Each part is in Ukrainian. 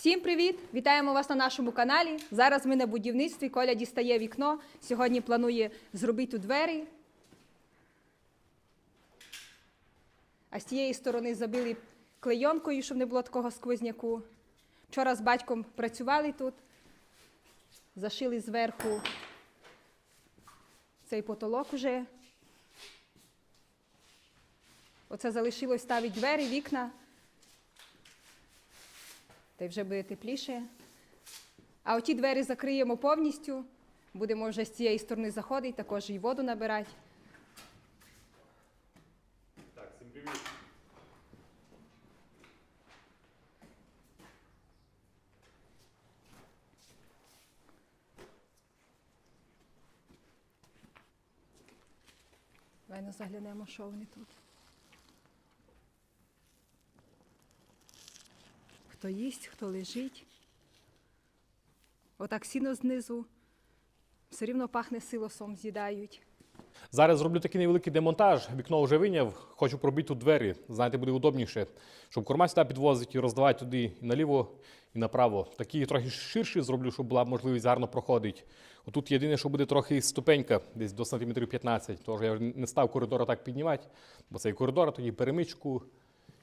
Всім привіт! Вітаємо вас на нашому каналі. Зараз ми на будівництві. Коля дістає вікно. Сьогодні планує зробити тут двері. А з тієї сторони забили клейонкою, щоб не було такого сквозняку. Вчора з батьком працювали тут, зашили зверху цей потолок уже. Оце залишилось ставити двері, вікна. Та й вже буде тепліше. А оті двері закриємо повністю. Будемо вже з цієї сторони заходити, також і воду набирати. Так, всім привіт. Давай заглянемо, що вони тут. Хто їсть, хто лежить. Отак сіно знизу. Все рівно пахне силосом, з'їдають. Зараз зроблю такий невеликий демонтаж. Вікно вже виняв. Хочу пробити тут двері. Знаєте, буде удобніше, щоб корма сюди підвозити і роздавати туди і наліво, і направо. Такі трохи ширші зроблю, щоб була можливість гарно проходити. Отут єдине, що буде трохи ступенька, десь до сантиметрів 15. Тож я вже не став коридора так піднімати, бо цей коридор, тоді перемичку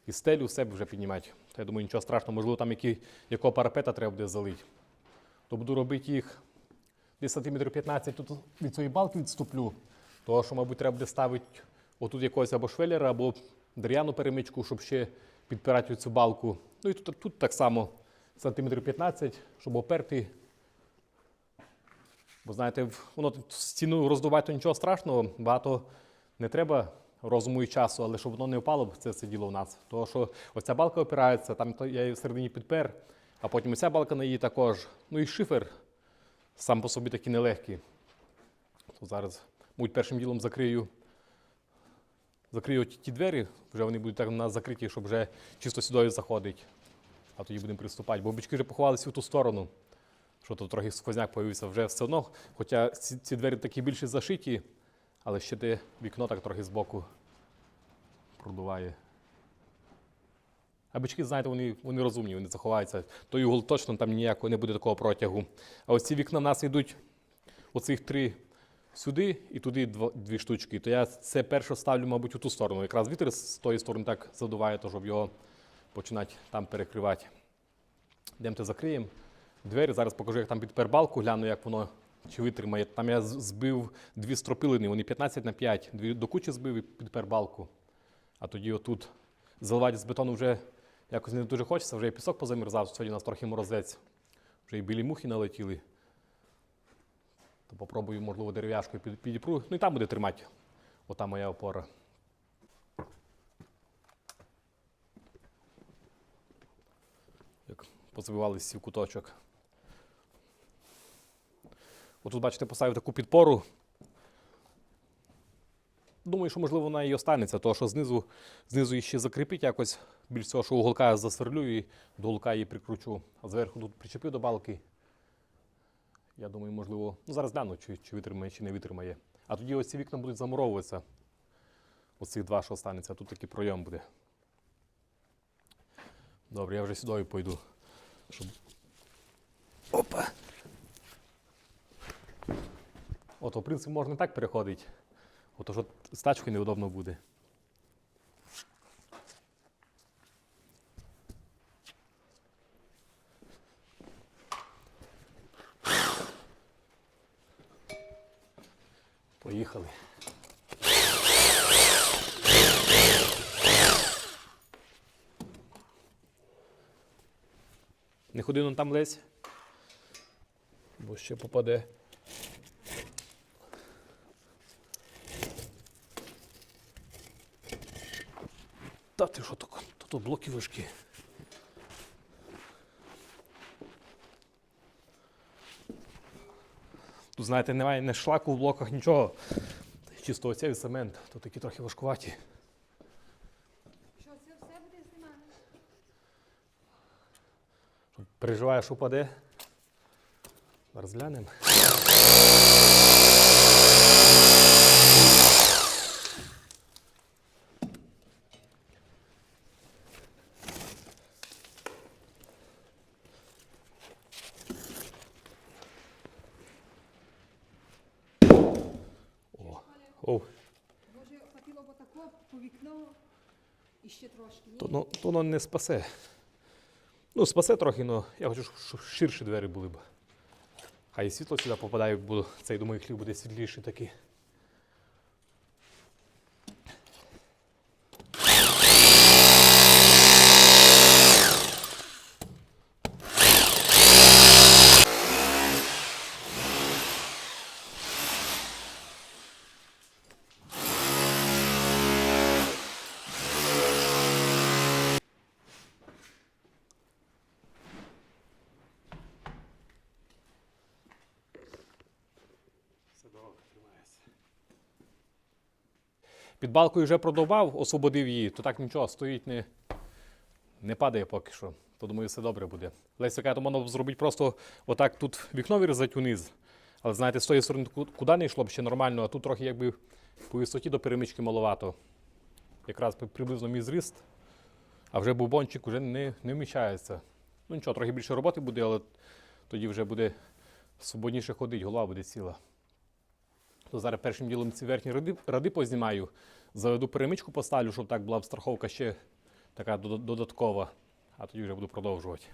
і стелю все вже піднімати. Та я думаю, нічого страшного, можливо, там які, якого парапета треба буде залити. То буду робити їх десь сантиметрів 15 тут від цієї балки відступлю. Того, що, мабуть, треба буде ставити отут якогось або швеллера, або дерев'яну перемичку, щоб ще підпирати цю балку. Ну і тут, тут так само сантиметрів 15, щоб оперти. Бо знаєте, воно стіну роздувати, то нічого страшного, багато не треба розуму і часу, але щоб воно не впало, б це все діло в нас. Тому що оця балка опирається, там я її всередині підпер, а потім оця балка на її також. Ну і шифер сам по собі такий нелегкий. То зараз, мабуть, першим ділом закрию, закрию ті, двері, вже вони будуть так у нас закриті, щоб вже чисто сюди заходить. А тоді будемо приступати. Бо бички вже поховалися в ту сторону, що тут трохи сквозняк появився вже все одно. Хоча ці, ці двері такі більше зашиті, але ще те вікно так трохи збоку продуває. А бички, знаєте, вони, вони розумні, вони заховаються. Той угол точно там ніякого не буде такого протягу. А ось ці вікна в нас йдуть оцих три сюди і туди дві штучки. То я це перше ставлю, мабуть, у ту сторону. Якраз вітер з тої сторони так задуває, то щоб його починати там перекривати. Йдемте закриємо. Двері, зараз покажу, як там підпер балку, гляну, як воно чи витримає. Там я збив дві стропилини, вони 15 на 5, дві до кучі збив і підпер балку. А тоді отут заливати з бетону вже якось не дуже хочеться, вже і пісок позамерзав, сьогодні у нас трохи морозець. Вже і білі мухи налетіли. То попробую, можливо, дерев'яшкою підіпру. Ну і там буде тримати. Ота моя опора. Як позабивалися в куточок. Отут, бачите, поставив таку підпору. Думаю, що можливо вона і останеться, тому що знизу, знизу її ще закріпить якось. Більш цього, що уголка я засверлю і до уголка її прикручу. А зверху тут причепив до балки. Я думаю, можливо, ну зараз гляну, чи, чи витримає, чи не витримає. А тоді ось ці вікна будуть замуровуватися. Оцих два, що останеться, тут такий пройом буде. Добре, я вже сюди пойду. Щоб... Опа! Ото, в принципі, можна і так переходити. Ото що з тачкою неудобно буде. Поїхали. Не ходи ну там лезь, бо ще попаде. Та ти що Тут блоки важкі. Тут, знаєте, немає не шлаку в блоках, нічого. Чисто оцей цемент, то такі трохи важкуваті. Що це все буде знімати? Переживаю, що впаде. Зараз глянемо. Оу. Може, хотіло б отако по вікно і ще трошки. ні? То ну, воно не спасе. Ну, спасе трохи, але я хочу, щоб ширші двері були б. Хай світло сюди попадає, бо цей до моїх хліб буде світліший такий. Балкою вже продовбав, освободив її, то так нічого, стоїть, не, не падає поки що. То думаю, все добре буде. Леся каже, то можна зробити просто отак тут вікно вирізати униз. Але знаєте, з тої сторони куди не йшло б ще нормально, а тут трохи якби по висоті до перемички маловато. Якраз приблизно мій зріст, а вже бубончик вже не, не вміщається. Ну нічого, трохи більше роботи буде, але тоді вже буде свободніше ходити, голова буде ціла. То зараз першим ділом ці верхні ради, ради познімаю, заведу перемичку поставлю, щоб так була б страховка ще така додаткова, а тоді вже буду продовжувати.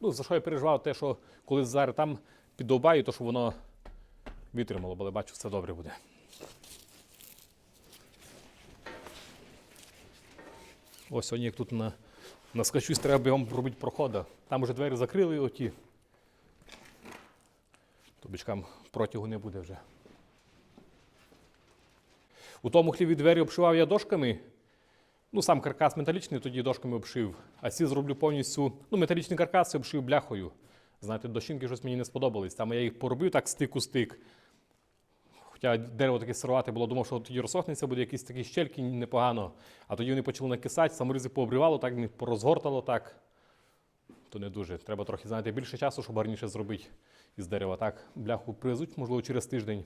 Ну, за що я переживав, те, що коли зараз там піддовбаю, то що воно витримало, я бачу, все добре буде. Ось сьогодні, як тут на, наскочусь, треба бігом робити проходи. Там вже двері закрили оті. Тобічкам протягу не буде вже. У тому хліві двері обшивав я дошками. Ну, сам каркас металічний, тоді дошками обшив. А ці зроблю повністю. Ну, металічний каркас я обшив бляхою. Знаєте, дощинки щось мені не сподобались. Там я їх поробив так стик у стик. Хоча дерево таке сирувате було, думав, що тоді розсохнеться, буде якісь такі щельки непогано. А тоді вони почали накисати, саморізи пообривало, так порозгортало так. То не дуже. Треба трохи знаєте, більше часу, щоб гарніше зробити із дерева. Так, бляху привезуть, можливо, через тиждень.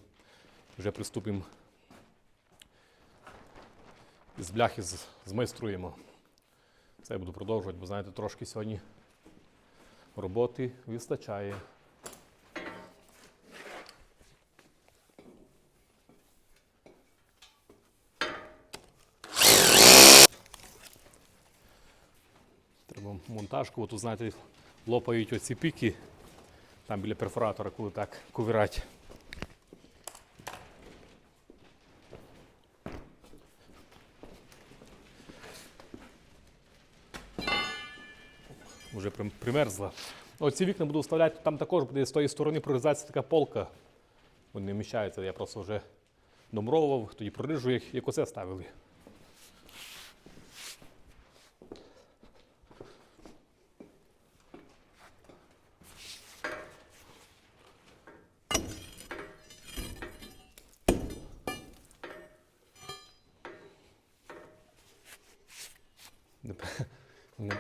Вже приступимо. З бляхи змайструємо. Це я буду продовжувати, бо знаєте, трошки сьогодні роботи вистачає. Треба монтажку, тут, знаєте, лопають оці піки, там біля перфоратора, коли так ковирать. Примерзла. Оці вікна буду вставляти, там також буде з тої сторони прорізатися така полка. Вони не вміщаються, я просто вже домровував, тоді проріжу їх, як оце ставили.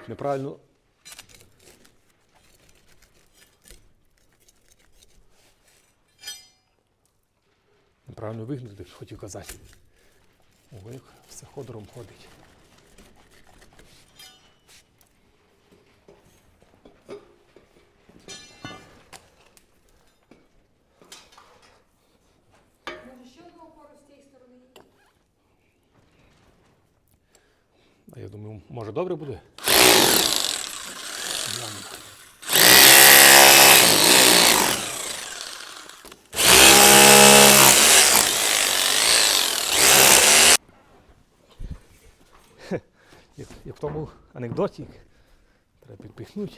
Неправильно. Неправильно виглядить, хотів казати. Ой, як все ходором ходить. Може, ще одну опору з цієї сторони? А я думаю, може добре буде? Глянемо. Хе, Як, як в тому анекдоті, треба підпихнути.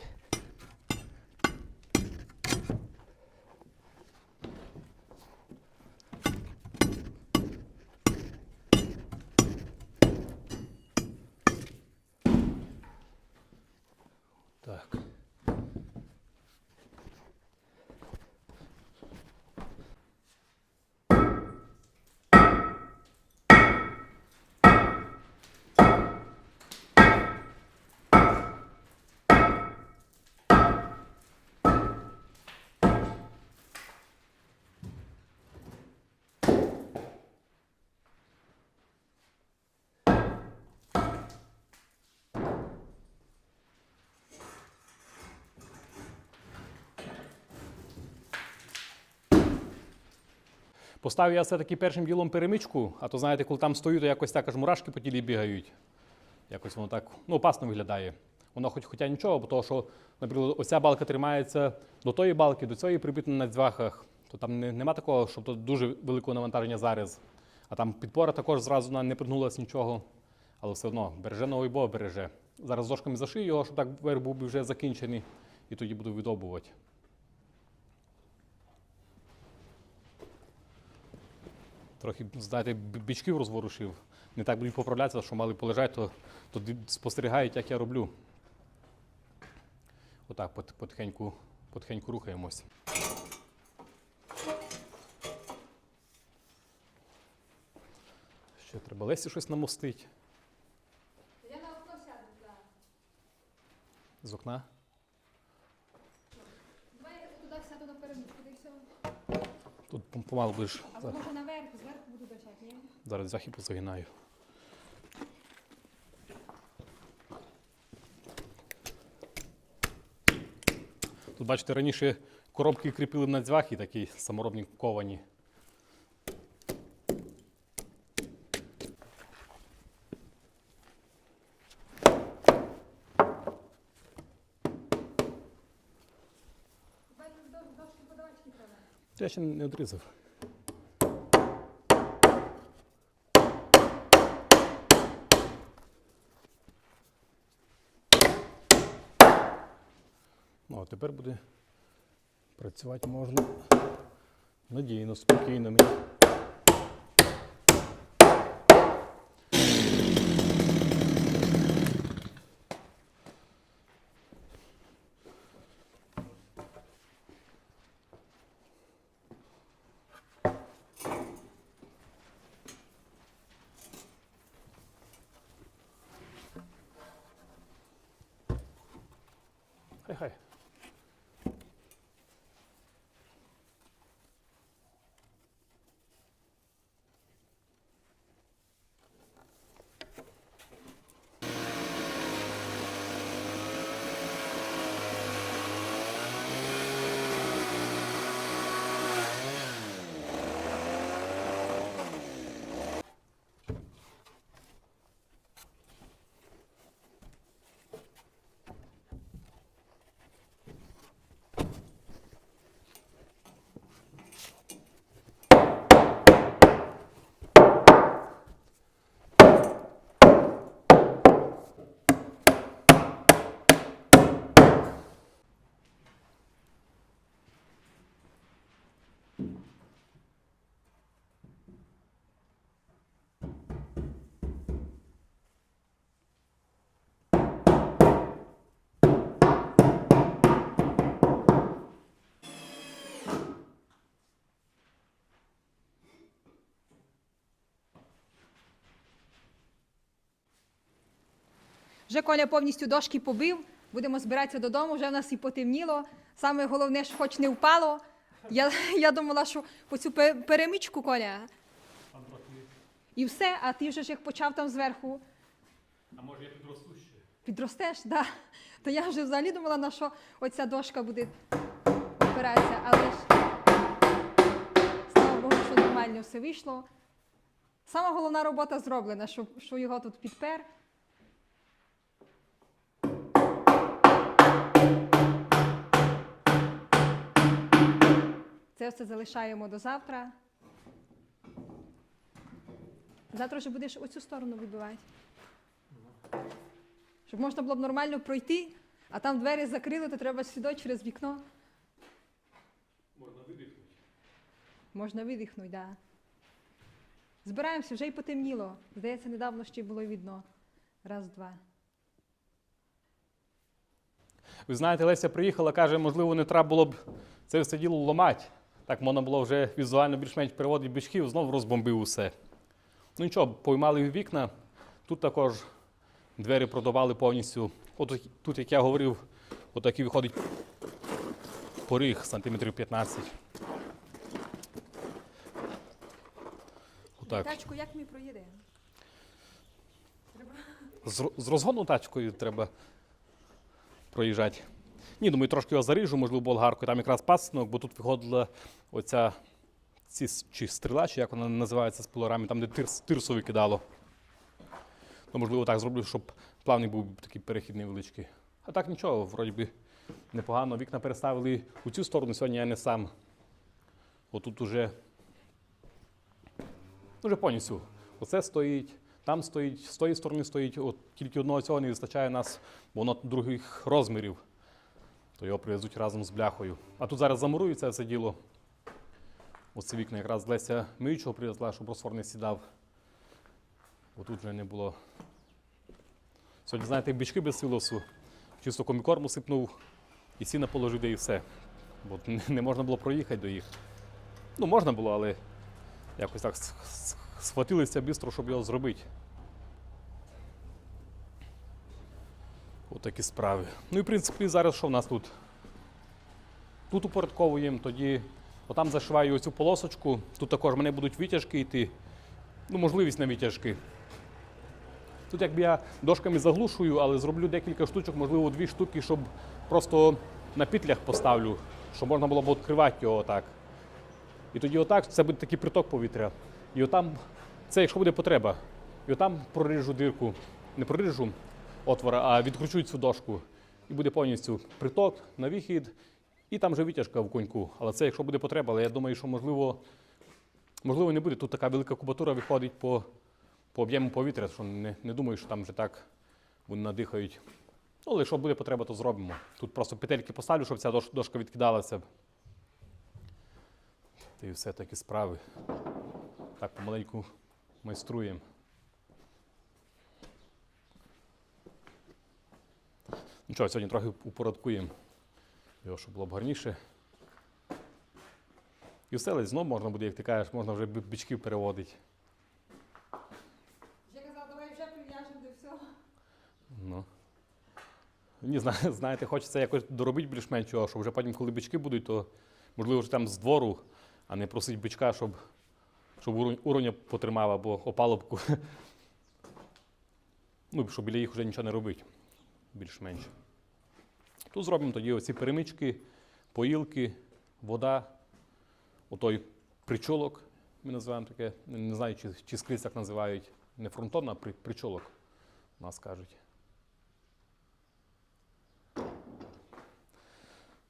Поставив я все-таки першим ділом перемичку, а то знаєте, коли там стою, то якось так аж мурашки по тілі бігають. Якось воно так ну, опасно виглядає. Воно хоч хоча нічого, бо того, що, наприклад, оця балка тримається до тої балки, до цієї прибита на дзвахах, то там не, нема такого, щоб тут дуже великого навантаження зараз. А там підпора також зразу не пригнулася нічого. Але все одно береже новий бо береже. Зараз дошками зашию його, щоб так верх був вже закінчений, і тоді буду видобувати. Трохи, знаєте, бічків розворушив. Не так будуть поправлятися, що мали полежати, то, то спостерігають, як я роблю. Отак пот- потихеньку, потихеньку рухаємось. Ще треба Лесі щось намостити Я на окно сяду, з окна. Давай я туди сяду на перемичку, і все. Тут пом- помалу будеш. А може наверх, зверху буду бачати, ні? Зараз захід позагинаю. Тут, бачите, раніше коробки кріпили на дзвахи, такі саморобні ковані. Давай дошки подавачки треба. Я ще не одрізав. Ну, а тепер буде працювати можна надійно, спокійно. мені. Хай хай. Вже Коля повністю дошки побив, будемо збиратися додому, вже в нас і потемніло. Саме головне, що хоч не впало. Я, я думала, що по цю пе- перемичку Коля. І все, а ти вже ж як почав там зверху. А може я підросту ще? Підростеш, да. То я вже взагалі думала, на що оця дошка буде опиратися, але ж слава Богу, що нормально все вийшло. Сама головна робота зроблена, що, що його тут підпер. Це все залишаємо до завтра. Завтра вже будеш оцю сторону вибивати. Щоб можна було б нормально пройти, а там двері закрили, то треба сюди через вікно. Можна видихнути. Можна видихнути, так. Да. Збираємося, вже й потемніло. Здається, недавно ще й було видно. Раз, два. Ви знаєте, Леся приїхала, каже, можливо, не треба було б це все діло ламати. Так можна було вже візуально більш-менш переводити бічків, знов розбомбив усе. Ну нічого, поймали вікна. Тут також двері продавали повністю. От тут, як я говорив, отакий виходить поріг сантиметрів 15. Отак. Тачку, як ми проїдемо? З, з розгону тачкою треба проїжджати. Ні, думаю, трошки його заріжу, можливо, болгаркою. Там якраз пасинок, бо тут виходила оця ці чи стріла, чи як вона називається з пилорами, там, де тирс, тирсу викидало. Ну, можливо, так зроблю, щоб плавний був такий перехід невеличкий. А так нічого, вроді би непогано. Вікна переставили у цю сторону, сьогодні я не сам. Отут уже, уже повністю. Оце стоїть, там стоїть, з тої сторони стоїть, от тільки одного цього не вистачає нас, бо воно других розмірів. То його привезуть разом з бляхою. А тут зараз замурується все діло. Оце вікна якраз Леся миючого привезла, щоб розфор не сідав. Бо тут вже не було. Сьогодні, знаєте, як бички без силосу. Чисто комікорму сипнув і сіна положив, де і все. Бо не- можна було проїхати до їх. Ну, можна було, але якось так схватилися швидко, щоб його зробити. Отакі справи. Ну і в принципі зараз що в нас тут? Тут упорядковуємо, тоді отам зашиваю оцю полосочку. Тут також в мене будуть витяжки йти. Ну, можливість на витяжки. Тут якби я дошками заглушую, але зроблю декілька штучок, можливо, дві штуки, щоб просто на петлях поставлю, щоб можна було б відкривати його так. І тоді отак це буде такий приток повітря. І отам, це якщо буде потреба, і отам проріжу дирку, не проріжу отвора, а відкручу цю дошку. І буде повністю приток на вихід, і там вже витяжка в коньку. Але це якщо буде потреба, але я думаю, що можливо, можливо не буде. Тут така велика кубатура виходить по, по об'єму повітря, що не, не думаю, що там вже так вони надихають. Ну, але якщо буде потреба, то зробимо. Тут просто петельки поставлю, щоб ця дош- дошка відкидалася. Та і все такі справи. Так помаленьку майструємо. Нічого, сьогодні трохи упорядкуємо його, щоб було б гарніше. І все, але знов можна буде, як ти кажеш, можна вже бичків переводити. Я казала, давай вже прив'яжемо до всього. Ну. Ні, зна- знаєте, хочеться якось доробити більш-менш цього, щоб вже потім, коли бички будуть, то можливо вже там з двору, а не просить бичка, щоб, щоб уроня потримав або опалубку. Ну, щоб біля їх вже нічого не робити. Більш-менш. Тут зробимо тоді оці перемички, поїлки, вода, отой причолок, ми називаємо таке, не знаю, чи, чи скрізь так називають. Не фронтон, а при, причолок, нас кажуть.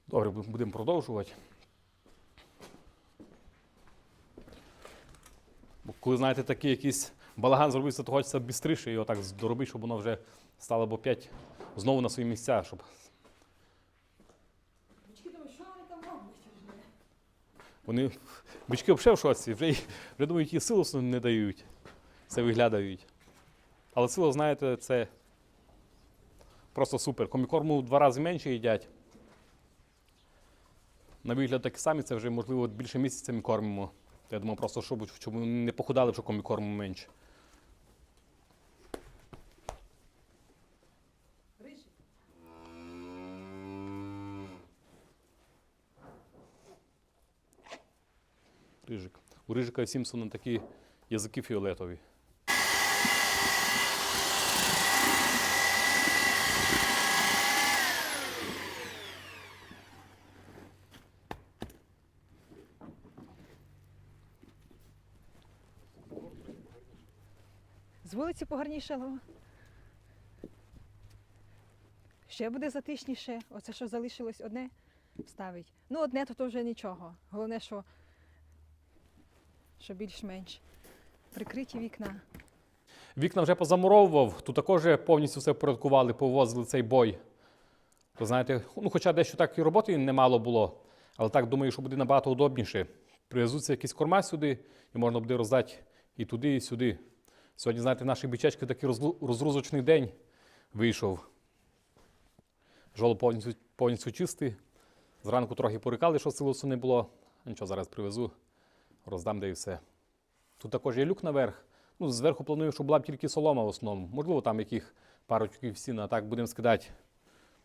Добре, будемо продовжувати. Бо коли, знаєте, такий якийсь балаган зробився, то хочеться швидше його так доробити, щоб воно вже стало б опять знову на свої місця, щоб Бички думають, що вони там роблять вже? Вони бички взагалі в шоці, вже, вже думають, і силу не дають. Це виглядають. Але сило, знаєте, це просто супер. Комікорму в два рази менше їдять. На вигляд такі самі, це вже, можливо, більше місяця ми кормимо. Я думаю, просто щоб, щоб не похудали, що комікорму менше. Рижик. У Рижика і Сімпсона такі язики фіолетові. З вулиці погарнішало. Ще буде затишніше. Оце що залишилось одне ставить. Ну, одне то, то вже нічого. Головне, що, що більш-менш прикриті вікна. Вікна вже позамуровував, тут також повністю все впорядкували, повозили цей бой. То знаєте, ну хоча дещо так і роботи немало було, але так думаю, що буде набагато удобніше. Привезуться якісь корма сюди, і можна буде роздати і туди, і сюди. Сьогодні, знаєте, наші бичечки такий розгрузочний день вийшов. Жолоб повністю, повністю чистий. Зранку трохи порикали, що силосу не було. Нічого, зараз привезу, роздам де і все. Тут також є люк наверх. Ну, зверху планую, щоб була б тільки солома в основному. Можливо, там яких пару тюків сіна, а так будемо скидати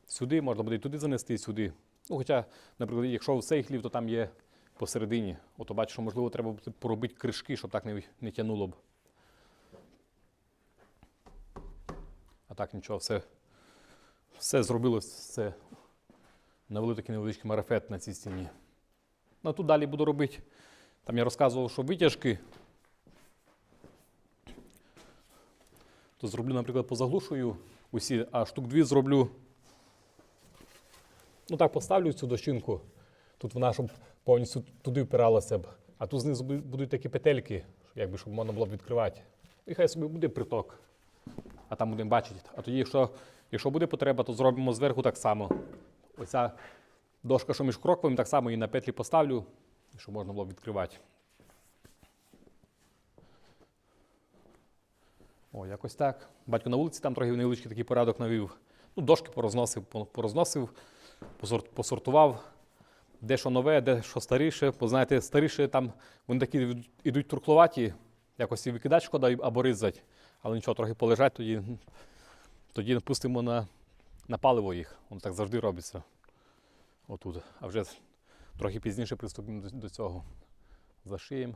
сюди, можна буде і туди занести, і сюди. Ну, хоча, наприклад, якщо в цей хлів, то там є посередині. Ото бачу, що можливо треба поробити кришки, щоб так не, не тянуло б. А так нічого, все, все зробилось, все. Навели такий невеличкий марафет на цій стіні. Ну, а тут далі буду робити Там я розказував, що витяжки. То зроблю, наприклад, позаглушую усі, а штук дві зроблю. Ну так, поставлю цю дощинку. Тут вона щоб повністю туди впиралася б. А тут знизу будуть такі петельки, якби, щоб можна було б відкривати. І хай собі буде приток. А там будемо бачити. А тоді, якщо, якщо буде потреба, то зробимо зверху так само. Оця дошка, що між кроковим, так само її на петлі поставлю, щоб можна було відкривати. О, якось так. Батько на вулиці там трохи невеличкий такий порядок навів. Ну, дошки порозносив, порозносив, посортував. Де що нове, де що старіше. Бо знаєте, старіше там вони такі ідуть турклуваті, якось і викидати шкода або ризать. Але нічого, трохи полежать, тоді, тоді пустимо на, на паливо їх. Воно так завжди робиться. Отут. А вже трохи пізніше приступимо до, цього. Зашиємо.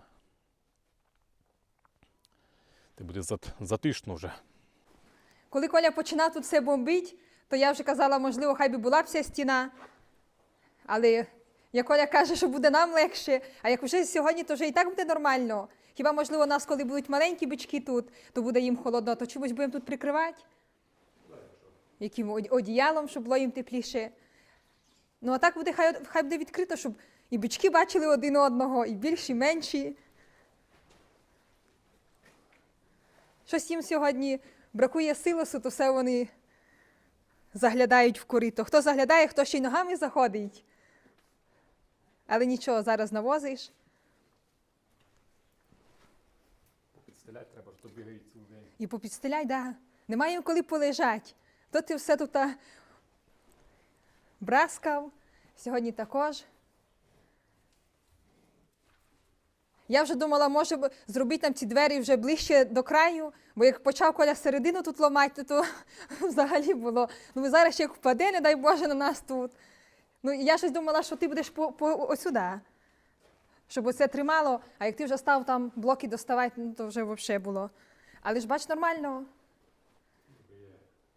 Це буде затишно вже. Коли Коля починав тут все бомбить, то я вже казала, можливо, хай би була б ця стіна. Але як Коля каже, що буде нам легше, а як вже сьогодні, то вже і так буде нормально. Хіба, можливо, у нас, коли будуть маленькі бички тут, то буде їм холодно, то чимось будемо тут прикривати? Яким одіялом, щоб було їм тепліше. Ну, а так буде, хай, хай буде відкрито, щоб і бички бачили один одного, і більші, і менші. Щось їм сьогодні бракує силосу, то все вони заглядають в корито. Хто заглядає, хто ще й ногами заходить. Але нічого, зараз навозиш. Підстеляти треба, що бігають цілий день. І попідстеляй, да. Немає їм коли полежать. То ти все тут а, браскав. Сьогодні також. Я вже думала, може зробити там ці двері вже ближче до краю, бо як почав Коля середину тут ламати, то, взагалі було. Ну зараз ще як впаде, не дай Боже, на нас тут. Ну я щось думала, що ти будеш по, по осюди, щоб оце тримало, а як ти вже став там блоки доставати, ну то вже взагалі було. Але ж бач, нормально.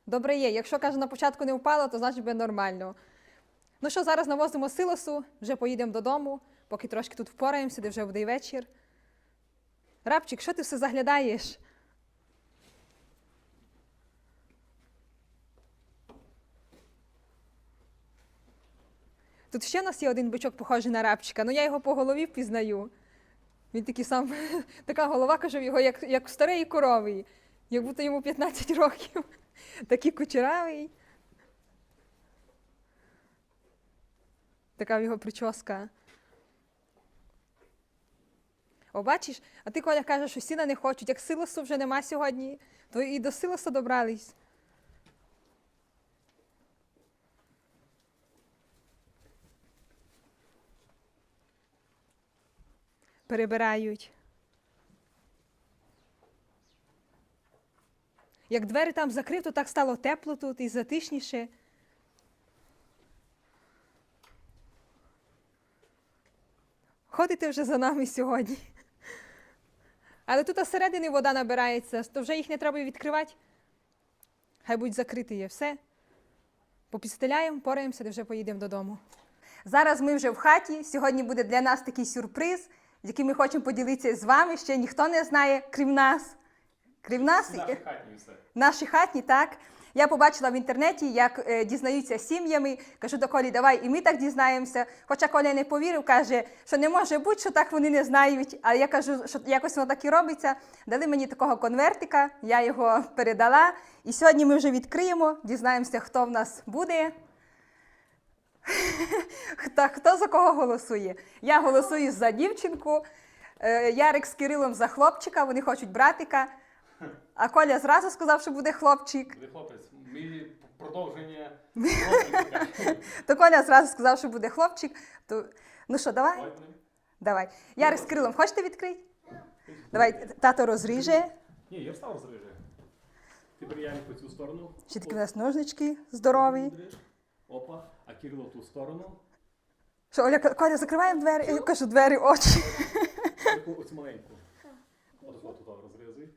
Добре є. Якщо каже, на початку не впало, то значить буде нормально. Ну що, зараз навозимо силосу, вже поїдемо додому, поки трошки тут впораємося, де вже буде і вечір. Рабчик, що ти все заглядаєш? Тут ще у нас є один бичок, похожий на рабчика, ну я його по голові впізнаю. Він такий сам, така голова, кажу, його як, як в старої корови, як будто йому 15 років. Такий кучеравий. Така в його прическа. О, бачиш, а ти Коля каже, що сіна не хочуть, як силосу вже нема сьогодні, то і до силосу добрались. Перебирають. Як двері там закрив, то так стало тепло тут і затишніше. Ходите вже за нами сьогодні. Але тут всередині вода набирається, то вже їх не треба відкривати. Хай будуть закриті є все. Попідстеляємо, пораємося, де вже поїдемо додому. Зараз ми вже в хаті. Сьогодні буде для нас такий сюрприз, який ми хочемо поділитися з вами. Ще ніхто не знає, крім нас. Крім нас. наші хатні все. Наші хатні, так. Я побачила в інтернеті, як е, дізнаються сім'ями. Кажу до Колі, давай і ми так дізнаємося. Хоча Коля не повірив, каже, що не може бути, що так вони не знають. А я кажу, що якось воно так і робиться. Дали мені такого конвертика, я його передала. І сьогодні ми вже відкриємо, дізнаємося, хто в нас буде. Хто, хто за кого голосує? Я голосую за дівчинку, е, Ярик з Кирилом за хлопчика, вони хочуть братика. А Коля зразу сказав, що буде хлопчик. Буде хлопець, ми продовження. То Коля зразу сказав, що буде хлопчик. То... Ну що, давай? Давай. Ярик з Кирилом, хочете відкрити? Давай, тато розріже. Ні, я встав розриже. Тепер я по цю сторону. Ще такі у нас ножнички здорові. Опа, а Кирило в ту сторону. Що, Оля, Коля, закриваємо двері. Я кажу, двері, очі. Оцю маленьку. От тут розрізуй.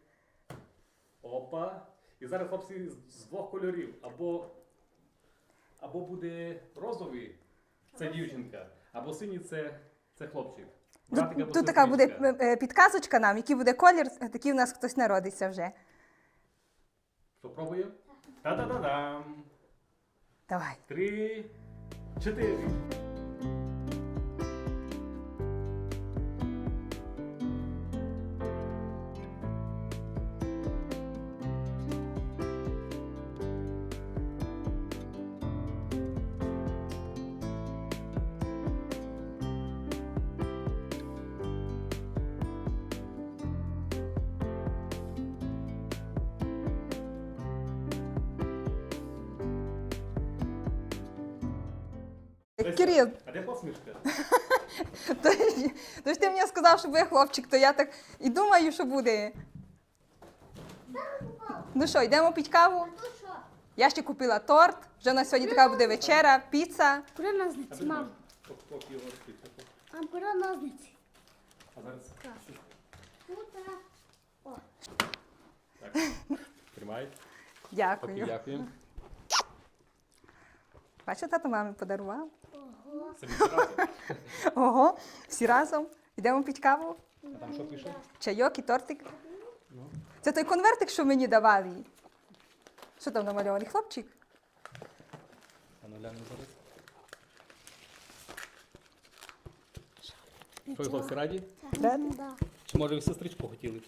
Опа. І зараз хлопці з- двох кольорів. Або, або буде розовий, це дівчинка, або синій це, це хлопчик. Братика Тут, тут така буде е, е, підказочка нам, який буде колір, е, такий у нас хтось народиться вже. Що, пробуємо? Та-да-да-дам. Давай. Три, чотири. Кирил, А де посмішка? то, ж- ти мені сказав, що буде хлопчик, то я так і думаю, що буде. Ну що, йдемо пить каву? Ну? Я ще купила торт. Вже на сьогодні така буде вечеря, піца. Куди ножниці, мам? Його розпитати. Мам. А зараз Тут. О, так. Тримай. Окей, Дякую. дякую. Бачите, тато мамі подарував. ого. Самі. Ого, всі разом. Йдемо пить каву. А там що пише? Чайок і тортик. Ну. Це той конвертик, що мені давали. Що там намальований хлопчик? А ну глянемо зараз. Що, ви хлопці раді? Раді? Чи може ви сестричку хотіли?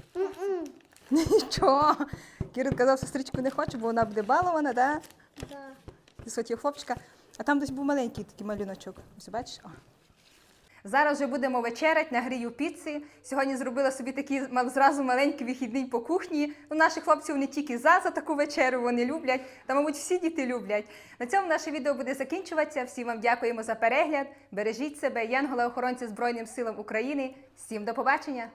Нічого. Кирил казав, сестричку не хоче, бо вона буде балована, да? Да. Ти хлопчика. А там десь був маленький такий малюночок. Ось бачиш? О. Зараз вже будемо вечерять на грію піци. Сьогодні зробила собі такий зразу маленький вихідний по кухні. У наших хлопців не тільки за за таку вечерю, вони люблять, та, мабуть, всі діти люблять. На цьому наше відео буде закінчуватися. Всім вам дякуємо за перегляд. Бережіть себе, янголи охоронці Збройним силам України. Всім до побачення!